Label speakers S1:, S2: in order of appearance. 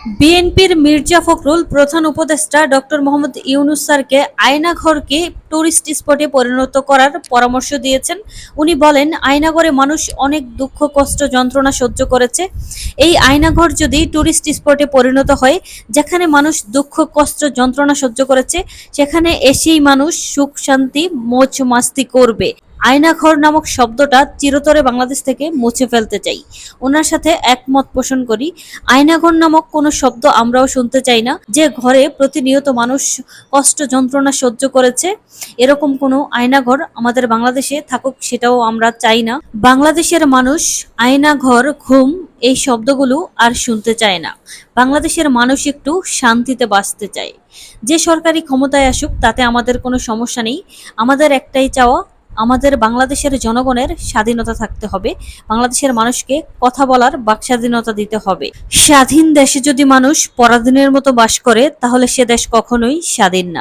S1: বিএনপির মির্জা ফখরুল প্রধান উপদেষ্টা ডক্টর মোহাম্মদ ইউনুস স্যারকে আয়নাঘরকে টুরিস্ট স্পটে পরিণত করার পরামর্শ দিয়েছেন। উনি বলেন, আয়নাঘরে মানুষ অনেক দুঃখ, কষ্ট, যন্ত্রণা সহ্য করেছে। এই আয়নাঘর যদি টুরিস্ট স্পটে পরিণত হয়, যেখানে মানুষ দুঃখ, কষ্ট, যন্ত্রণা সহ্য করেছে, সেখানে এসেই মানুষ সুখ, শান্তি মোচ মাস্তি করবে। আয়নাঘর নামক শব্দটা চিরতরে বাংলাদেশ থেকে মুছে ফেলতে চাই। ওনার সাথে একমত পোষণ করি। আয়নাঘর নামক কোনো শব্দ আমরাও শুনতে চাই না। যে ঘরে প্রতিনিয়ত মানুষ কষ্ট যন্ত্রণা সহ্য করেছে, এরকম কোনো আয়নাঘর আমাদের বাংলাদেশে থাকুক সেটাও আমরা চাই না। বাংলাদেশের মানুষ আয়নাঘর, ঘুম এই শব্দগুলো আর শুনতে চায় না। বাংলাদেশের মানুষ একটু শান্তিতে বাঁচতে চায়। যে সরকারি ক্ষমতায় আসুক, তাতে আমাদের কোনো সমস্যা নেই। আমাদের একটাই চাওয়া আমাদের বাংলাদেশের জনগণের স্বাধীনতা থাকতে হবে, বাংলাদেশের মানুষকে কথা বলার বাক স্বাধীনতা দিতে হবে। স্বাধীন দেশে যদি মানুষ পরাধীনের মতো বাস করে, তাহলে সে দেশ কখনোই স্বাধীন না।